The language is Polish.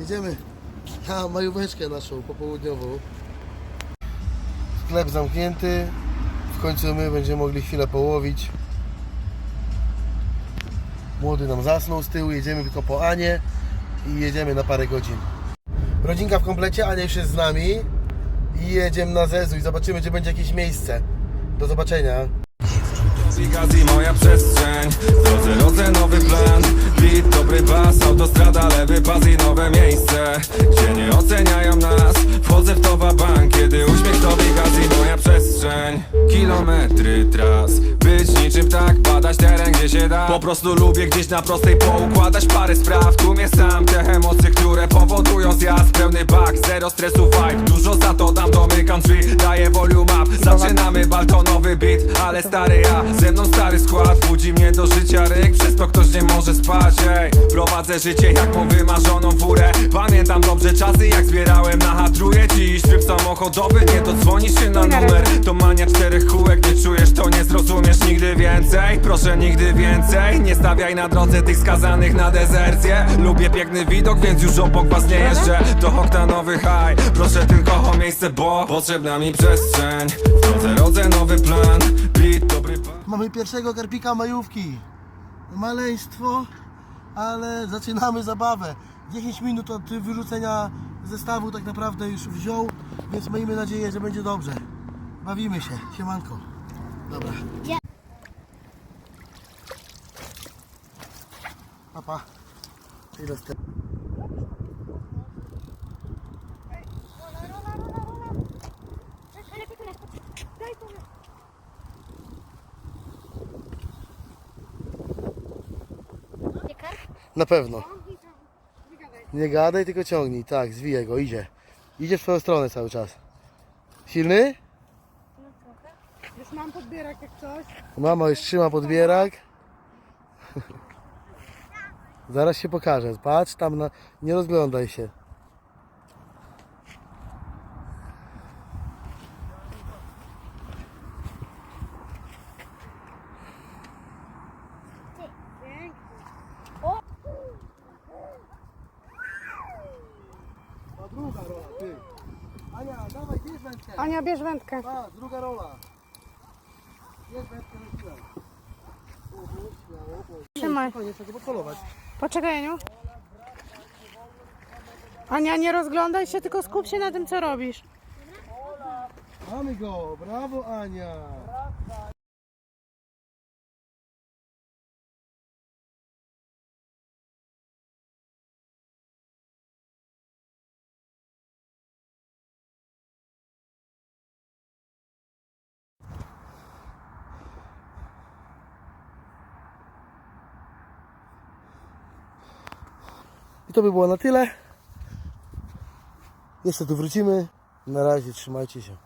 Jedziemy na majóweczkę naszą popołudniową. Sklep zamknięty. W końcu my będziemy mogli chwilę połowić. Młody nam zasnął z tyłu, jedziemy tylko po Anię i jedziemy na parę godzin. Rodzinka w komplecie, Ania już jest z nami i jedziemy na Zezu i zobaczymy, czy będzie jakieś miejsce. Do zobaczenia. Moja przestrzeń W drodze rodzę nowy plan Beat, dobry bas, autostrada, lewy Kilometry tras. Być niczym tak, badać teren gdzie się da. Po prostu lubię gdzieś na prostej poukładać parę spraw. Tłumie sam te emocje, które powodują zjazd. Pełny bak, zero stresu vibe. Dużo za to dam, domykam drzwi Daję volume up, zaczynamy baltonowy beat Ale stary ja, ze mną stary skład. Budzi mnie do życia ryk, przez to ktoś nie może spać ej. Prowadzę życie jak tą wymarzoną furę. Pamiętam dobrze czasy jak zbierałem samochodowy, nie dodzwonisz się na numer. To mania czterech kółek, nie czujesz to nie zrozumiesz nigdy więcej. Proszę nigdy więcej, nie stawiaj na drodze tych skazanych na dezercję. Lubię piękny widok, więc już obok was nie jeżdżę. To oktanowy high, proszę tylko o miejsce, bo Potrzebna mi przestrzeń, w drodze rodzę nowy plan. Beat, dobry pan Mamy pierwszego karpika majówki. Maleństwo, ale zaczynamy zabawę. 10 minut od wyrzucenia zestawu tak naprawdę już wziął, więc miejmy nadzieję, że będzie dobrze. Bawimy się. Siemanko. Dobra. Papa. Ile z te... Na pewno. Nie gadaj, tylko ciągnij. Tak, zwijaj go, idzie. Idzie w twoją stronę cały czas. Silny? Już mam podbierak jak coś. Mama już trzyma podbierak. Zaraz się pokażę. Patrz tam na... Nie rozglądaj się. Druga rola, ty. Ania, dawaj, bierz wędkę. Ania, bierz wędkę. A, druga rola. Bierz wędkę, bo- Trzymaj. Spokojnie, trzeba go polować. Poczekaj, Aniu. Ania, nie rozglądaj się, tylko skup się na tym, co robisz. Mamy go, brawo Ania. To by było na tyle. Jeszcze tu wrócimy. Na razie trzymajcie się.